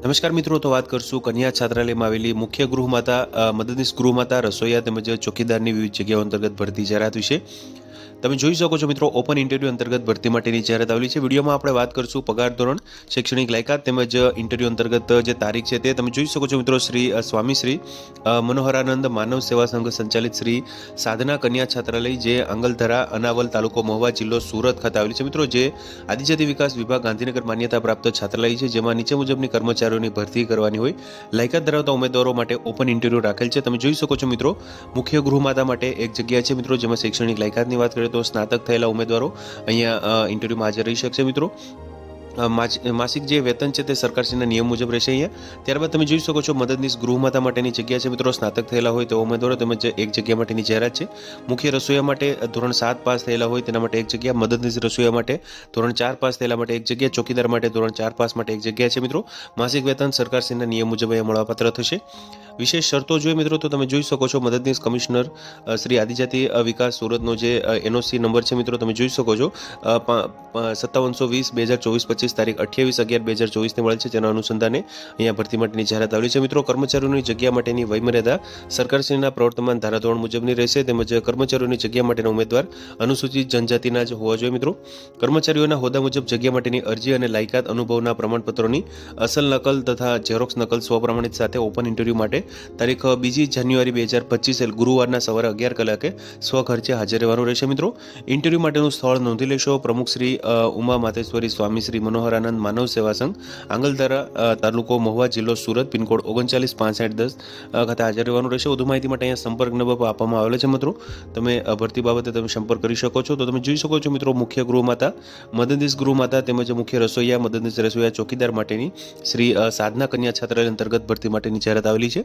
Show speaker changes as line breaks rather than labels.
નમસ્કાર મિત્રો, તો વાત કરશું કન્યા છાત્રાલયમાં આવેલી મુખ્ય ગૃહમાતા મદદનીશ ગૃહમાતા રસોઈયા તેમજ ચોકીદારની વિવિધ જગ્યાઓ અંતર્ગત ભરતી જાહેરાત વિશે. તમે જોઈ શકો છો મિત્રો ઓપન ઇન્ટરવ્યૂ અંતર્ગત ભરતી માટેની જાહેરાત આવેલી છે. વિડીયોમાં આપણે વાત કરશું પગાર ધોરણ, શૈક્ષણિક લાયકાત તેમજ ઇન્ટરવ્યૂ અંતર્ગત જે તારીખ છે તે તમે જોઈ શકો છો મિત્રો, શ્રી સ્વામી શ્રી મનોહરાનંદ માનવ સેવા સંઘ સંચાલિત શ્રી સાધના કન્યા છાત્રાલય, જે આંગલધરા અનાવલ તાલુકો મહુવા જિલ્લો સુરત ખાતે આવેલી છે. મિત્રો, જે આદિજાતિ વિકાસ વિભાગ ગાંધીનગર માન્યતા પ્રાપ્ત છાત્રાલય છે, જેમાં નીચે મુજબની કર્મચારીઓની ભરતી કરવાની હોય, લાયકાત ધરાવતા ઉમેદવારો માટે ઓપન ઇન્ટરવ્યૂ રાખેલ છે. તમે જોઈ શકો છો મિત્રો, મુખ્ય ગૃહમાતા માટે એક જગ્યા છે મિત્રો, જેમાં શૈક્ષણિક લાયકાતની વાત કરીએ તો સ્નાતક થયેલા ઉમેદવારો અહીંયા ઇન્ટરવ્યૂમાં હાજર રહી શકશે મિત્રો. માસિક જે વેતન છે તે સરકારશ્રીના નિયમ મુજબ રહેશે અહીંયા. ત્યારબાદ તમે જોઈ શકો છો મદદનીશ ગૃહમાતા માટેની જગ્યા છે. મિત્રો, સ્નાતક થયેલા હોય તેવા ઉમેદવારો તેમજ એક જગ્યા માટેની જાહેરાત છે. મુખ્ય રસોઈયા માટે ધોરણ સાત પાસ થયેલા હોય તેના માટે એક જગ્યા. મદદનીશ રસોઈયા માટે ધોરણ ચાર પાસ થયેલા માટે એક જગ્યા. ચોકીદાર માટે ધોરણ ચાર પાસ માટે એક જગ્યા છે. મિત્રો, માસિક વેતન સરકારશ્રીના નિયમ મુજબ અહીંયા મળવાપાત્ર થશે. વિશેષ શરતો જોઈએ મિત્રો, તો તમે જોઈ શકો છો મદદનીશ કમિશનર શ્રી આદિજાતિ વિકાસ સુરતનો જે એનઓસી નંબર છે. મિત્રો, તમે જોઈ શકો છો સત્તાવનસો વીસ, બે હજાર ચોવીસ પચીસ તારીખ અઠ્યાવીસ અગિયાર બે હજાર ચોવીસને મળે છે. જેના અનુસંધાને અહીંયા ભરતી માટેની જાહેરાત આવેલી છે. મિત્રો, કર્મચારીઓની જગ્યા માટેની વયમર્યાદા સરકારશ્રીના પ્રવર્તમાન ધારાધોરણ મુજબની રહેશે. તેમજ કર્મચારીઓની જગ્યા માટેના ઉમેદવાર અનુસૂચિત જનજાતિના જ હોવા જોઈએ. મિત્રો, કર્મચારીઓના હોદ્દા મુજબ જગ્યા માટેની અરજી અને લાયકાત અનુભવના પ્રમાણપત્રોની અસલ નકલ તથા ઝેરોક્સ નકલ સ્વપ્રમાણિત સાથે ઓપન ઇન્ટરવ્યૂ માટે તારીખ બીજી જાન્યુઆરી બે હજાર પચીસ ગુરુવારના સવારે અગિયાર કલાકે સ્વખર્ચે હાજર રહેવાનું રહેશે. મિત્રો, ઇન્ટરવ્યૂ માટેનું સ્થળ નોંધી લેશો. પ્રમુખ શ્રી ઉમા માતેશ્વરી સ્વામી શ્રી મનોહરાનંદ માનવ સેવા સંઘ, આંગલધારા તાલુકો મહુવા જિલ્લો સુરત, પિનકોડ ઓગણચાલીસ પાંસઠ દસ ખાતે હાજર રહેવાનું રહેશે. વધુ માહિતી માટે અહીંયા સંપર્ક નંબર આપવામાં આવેલો છે મિત્રો. તમે ભરતી બાબતે તમે સંપર્ક કરી શકો છો. તો તમે જોઈ શકો છો મિત્રો, મુખ્ય ગૃહમાતા, મદદનીશ ગૃહમાતા તેમજ મુખ્ય રસોઈયા, મદદનીશ રસોઈયા ચોકીદાર માટેની શ્રી સાધના કન્યા છાત્રાલય અંતર્ગત ભરતી માટેની જાહેરાત આવેલી છે.